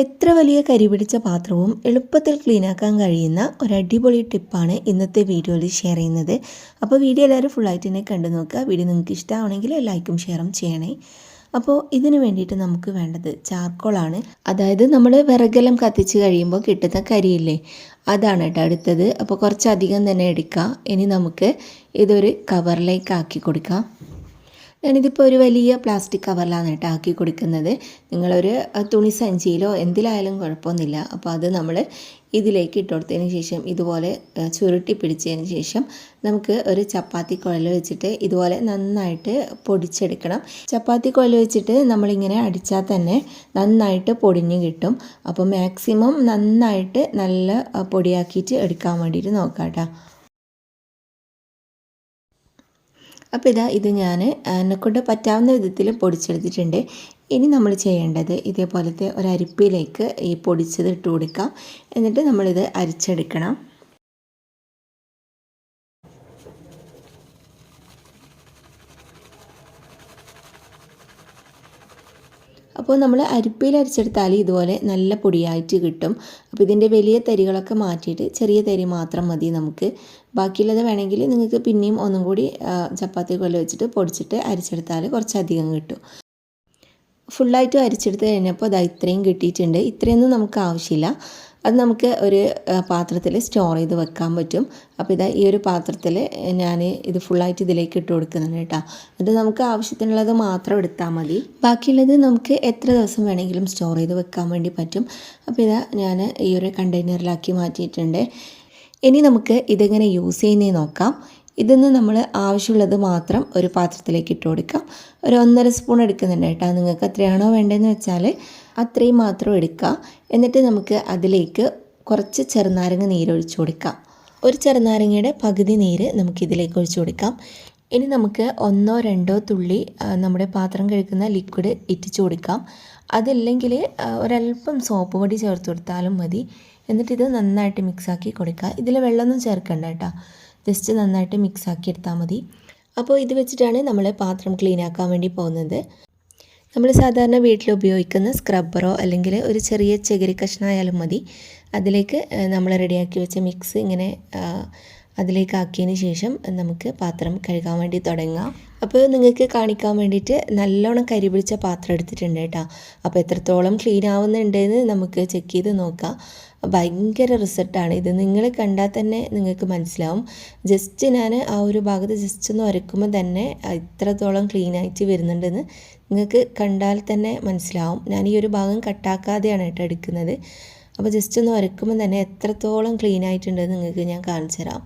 എത്ര വലിയ കരി പിടിച്ച പാത്രവും എളുപ്പത്തിൽ ക്ലീനാക്കാൻ കഴിയുന്ന ഒരു അടിപൊളി ടിപ്പാണ് ഇന്നത്തെ വീഡിയോയിൽ ഷെയർ ചെയ്യുന്നത്. അപ്പോൾ വീഡിയോ എല്ലാവരും ഫുള്ളായിട്ട് തന്നെ കണ്ടു നോക്കുക. വീഡിയോ നിങ്ങൾക്ക് ഇഷ്ടമാണെങ്കിൽ ലൈക്കും ഷെയറും ചെയ്യണേ. അപ്പോൾ ഇതിന് വേണ്ടിയിട്ട് നമുക്ക് വേണ്ടത് ചാർക്കോളാണ് അതായത് നമ്മൾ വിറകെല്ലാം കത്തിച്ച് കഴിയുമ്പോൾ കിട്ടുന്ന കരിയില്ലേ? അതാണ് കേട്ടോ അടുത്തത്. അപ്പോൾ കുറച്ചധികം തന്നെ എടുക്കാം. ഇനി നമുക്ക് ഇതൊരു കവറിലേക്ക് ആക്കി കൊടുക്കാം. ഞാനിതിപ്പോൾ ഒരു വലിയ പ്ലാസ്റ്റിക് കവറിലാണ് കേട്ടോ ആക്കി കൊടുക്കുന്നത്. നിങ്ങളൊരു തുണി സഞ്ചിയിലോ എന്തിലായാലും കുഴപ്പമൊന്നുമില്ല. അപ്പോൾ അത് നമ്മൾ ഇതിലേക്ക് ഇട്ട് കൊടുത്തതിന് ശേഷം ഇതുപോലെ ചുരുട്ടി പിടിച്ചതിന് ശേഷം നമുക്ക് ഒരു ചപ്പാത്തി കുഴൽ വെച്ചിട്ട് ഇതുപോലെ നന്നായിട്ട് പൊടിച്ചെടുക്കണം. ചപ്പാത്തി കുഴൽ വെച്ചിട്ട് നമ്മളിങ്ങനെ അടിച്ചാൽ തന്നെ നന്നായിട്ട് പൊടിഞ്ഞ് കിട്ടും. അപ്പോൾ മാക്സിമം നന്നായിട്ട് നല്ല പൊടിയാക്കിയിട്ട് എടുക്കാൻ വേണ്ടിയിട്ട് നോക്കാം കേട്ടോ. അപ്പോൾ ഇതാ ഇത് ഞാൻ എന്നെക്കൊണ്ട് പറ്റാവുന്ന വിധത്തിൽ പൊടിച്ചെടുത്തിട്ടുണ്ട്. ഇനി നമ്മൾ ചെയ്യേണ്ടത് ഇതേപോലത്തെ ഒരു അരിപ്പയിലേക്ക് ഈ പൊടിച്ചത് ഇട്ട് കൊടുക്കാം. എന്നിട്ട് നമ്മളിത് അരിച്ചെടുക്കണം. അപ്പോൾ നമ്മൾ അരിപ്പയിൽ അരിച്ചെടുത്താൽ ഇതുപോലെ നല്ല പൊടിയായിട്ട് കിട്ടും. അപ്പോൾ ഇതിന്റെ വലിയ തരികളൊക്കെ മാറ്റിയിട്ട് ചെറിയ തരി മാത്രം മതി നമുക്ക്. ബാക്കിയുള്ളത് വേണമെങ്കിൽ നിങ്ങൾക്ക് പിന്നെയും ഒന്നും കൂടി ചപ്പാത്തി കൊല്ല വെച്ചിട്ട് പൊടിച്ചിട്ട് അരിച്ചെടുത്താൽ കുറച്ചധികം കിട്ടും. ഫുള്ളായിട്ട് അരിച്ചെടുത്ത് കഴിഞ്ഞപ്പോൾ അത് ഇത്രയും കിട്ടിയിട്ടുണ്ട്. ഇത്രയൊന്നും നമുക്ക് ആവശ്യമില്ല. അത് നമുക്ക് ഒരു പാത്രത്തിൽ സ്റ്റോർ ചെയ്ത് വെക്കാൻ പറ്റും. അപ്പോൾ ഇതാ ഈ ഒരു പാത്രത്തിൽ ഞാൻ ഇത് ഫുള്ളായിട്ട് ഇതിലേക്ക് ഇട്ട് കൊടുക്കുന്നുണ്ട് കേട്ടോ. അത് നമുക്ക് ആവശ്യത്തിനുള്ളത് മാത്രം എടുത്താൽ മതി. ബാക്കിയുള്ളത് നമുക്ക് എത്ര ദിവസം വേണമെങ്കിലും സ്റ്റോർ ചെയ്ത് വെക്കാൻ വേണ്ടി പറ്റും. അപ്പോൾ ഇതാ ഞാൻ ഈ ഒരു കണ്ടെയ്നറിലാക്കി മാറ്റിയിട്ടുണ്ട്. ഇനി നമുക്ക് ഇതെങ്ങനെ യൂസ് ചെയ്യുന്നേ നോക്കാം. ഇതിന്ന് നമ്മൾ ആവശ്യമുള്ളത് മാത്രം ഒരു പാത്രത്തിലേക്ക് ഇട്ട് കൊടുക്കാം. ഒരു ഒന്നര സ്പൂൺ എടുക്കുന്നുണ്ട് കേട്ടോ. നിങ്ങൾക്ക് എത്രയാണോ വേണ്ടതെന്ന് വെച്ചാൽ അത്രയും മാത്രം എടുക്കുക. എന്നിട്ട് നമുക്ക് അതിലേക്ക് കുറച്ച് ചെറുനാരങ്ങ നീരൊഴിച്ച് കൊടുക്കാം. ഒരു ചെറുനാരങ്ങയുടെ പകുതി നീര് നമുക്ക് ഇതിലേക്ക് ഒഴിച്ചു കൊടുക്കാം. ഇനി നമുക്ക് ഒന്നോ രണ്ടോ തുള്ളി നമ്മുടെ പാത്രം കഴുകുന്ന ലിക്വിഡ് ഇറ്റിച്ചു കൊടുക്കാം. അതില്ലെങ്കിൽ ഒരല്പം സോപ്പ് പൊടി ചേർത്ത് കൊടുത്താലും മതി. എന്നിട്ടിത് നന്നായിട്ട് മിക്സാക്കി കൊടുക്കുക. ഇതിൽ വെള്ളമൊന്നും ചേർക്കണ്ട കേട്ടോ. ജസ്റ്റ് നന്നായിട്ട് മിക്സ് ആക്കി എടുത്താൽ മതി. അപ്പോൾ ഇത് വെച്ചിട്ടാണ് നമ്മൾ പാത്രം ക്ലീൻ ആക്കാൻ വേണ്ടി പോകുന്നത്. നമ്മൾ സാധാരണ വീട്ടിൽ ഉപയോഗിക്കുന്ന സ്ക്രബ്ബറോ അല്ലെങ്കിൽ ഒരു ചെറിയ ചകിരി കഷ്ണമായാലും മതി. അതിലേക്ക് നമ്മൾ റെഡിയാക്കി വെച്ച മിക്സ് ഇങ്ങനെ അതിലേക്ക് ആക്കിയതിന് ശേഷം നമുക്ക് പാത്രം കഴുകാൻ വേണ്ടി തുടങ്ങാം. അപ്പോൾ നിങ്ങൾക്ക് കാണിക്കാൻ വേണ്ടിയിട്ട് നല്ലോണം കരി പിടിച്ച പാത്രം എടുത്തിട്ടുണ്ട് കേട്ടോ. അപ്പോൾ എത്രത്തോളം ക്ലീൻ ആവുന്നുണ്ടെന്ന് നമുക്ക് ചെക്ക് ചെയ്ത് നോക്കാം. ഭയങ്കര റിസൾട്ടാണ് ഇത്. നിങ്ങൾ കണ്ടാൽ തന്നെ നിങ്ങൾക്ക് മനസ്സിലാവും. ജസ്റ്റ് ഞാൻ ആ ഒരു ഭാഗത്ത് ജസ്റ്റ് ഒന്ന് ഉരക്കുമ്പോൾ തന്നെ ഇത്രത്തോളം ക്ലീൻ ആയിട്ട് വരുന്നുണ്ടെന്ന് നിങ്ങൾക്ക് കണ്ടാൽ തന്നെ മനസ്സിലാവും. ഞാൻ ഈ ഒരു ഭാഗം കട്ടാക്കാതെയാണ് കേട്ടോ എടുക്കുന്നത്. അപ്പോൾ ജസ്റ്റ് ഒന്ന് ഉരക്കുമ്പോൾ തന്നെ എത്രത്തോളം ക്ലീൻ ആയിട്ടുണ്ടെന്ന് നിങ്ങൾക്ക് ഞാൻ കാണിച്ചു തരാം.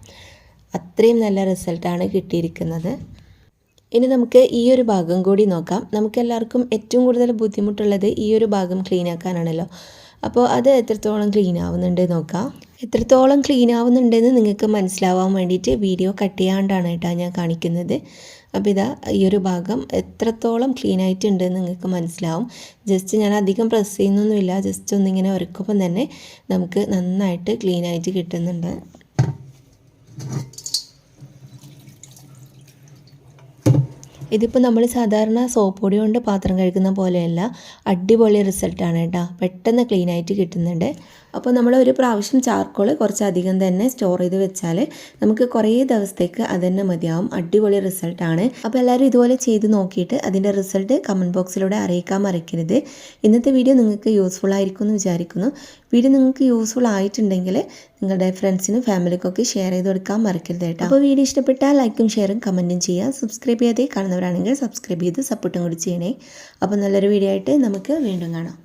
അത്രയും നല്ല റിസൾട്ടാണ് കിട്ടിയിരിക്കുന്നത്. ഇനി നമുക്ക് ഈ ഒരു ഭാഗം കൂടി നോക്കാം. നമുക്ക് എല്ലാവർക്കും ഏറ്റവും കൂടുതൽ ബുദ്ധിമുട്ടുള്ളത് ഈ ഒരു ഭാഗം ക്ലീൻ ആക്കാനാണല്ലോ. അപ്പോൾ അത് എത്രത്തോളം ക്ലീൻ ആവുന്നുണ്ട് നോക്കാം. എത്രത്തോളം ക്ലീൻ ആവുന്നുണ്ടെന്ന് നിങ്ങൾക്ക് മനസ്സിലാവാൻ വേണ്ടിയിട്ട് വീഡിയോ കട്ട് ചെയ്യാണ്ടാണ് കേട്ടോ ഞാൻ കാണിക്കുന്നത്. അപ്പോൾ ഇതാ ഈ ഒരു ഭാഗം എത്രത്തോളം ക്ലീൻ ആയിട്ടുണ്ടെന്ന് നിങ്ങൾക്ക് മനസ്സിലാവും. ജസ്റ്റ് ഞാൻ അധികം പ്രസ് ചെയ്യുന്നൊന്നുമില്ല ജസ്റ്റ് ഒന്നിങ്ങനെ ഉരക്കുമ്പം തന്നെ നമുക്ക് നന്നായിട്ട് ക്ലീൻ ആയിട്ട് കിട്ടുന്നുണ്ട്. ഇതിപ്പോൾ നമ്മൾ സാധാരണ സോപ്പ് പൊടി കൊണ്ട് പാത്രം കഴുകുന്ന പോലെയല്ല അടിപൊളി റിസൾട്ടാണ് കേട്ടോ പെട്ടെന്ന് ക്ലീനായിട്ട് കിട്ടുന്നുണ്ട്. അപ്പോൾ നമ്മൾ ഒരു പ്രാവശ്യം ചാർക്കോൾ കുറച്ചധികം തന്നെ സ്റ്റോർ ചെയ്ത് വെച്ചാൽ നമുക്ക് കുറേ ദിവസത്തേക്ക് അത് തന്നെ മതിയാവും. അടിപൊളി റിസൾട്ടാണ് അപ്പോൾ എല്ലാവരും ഇതുപോലെ ചെയ്ത് നോക്കിയിട്ട് അതിന്റെ റിസൾട്ട് കമന്റ് ബോക്സിലൂടെ അറിയിക്കാൻ മറക്കരുത്. ഇന്നത്തെ വീഡിയോ നിങ്ങൾക്ക് യൂസ്ഫുൾ ആയിരിക്കും എന്ന് വിചാരിക്കുന്നു. വീഡിയോ നിങ്ങൾക്ക് യൂസ്ഫുൾ ആയിട്ടുണ്ടെങ്കിൽ നിങ്ങളുടെ ഫ്രണ്ട്സിനും ഫാമിലിക്കൊക്കെ ഷെയർ ചെയ്ത് കൊടുക്കാൻ മറക്കരുത് കേട്ടോ. അപ്പോൾ വീഡിയോ ഇഷ്ടപ്പെട്ടാൽ ലൈക്കും ഷെയറും കമന്റും ചെയ്യുക. സബ്സ്ക്രൈബ് ചെയ്യാതെ കാണുന്നവരാണെങ്കിൽ സബ്സ്ക്രൈബ് ചെയ്ത് സപ്പോർട്ടും കൂടി ചെയ്യണേ. അപ്പോൾ നല്ലൊരു വീഡിയോ ആയിട്ട് നമുക്ക് വീണ്ടും കാണാം.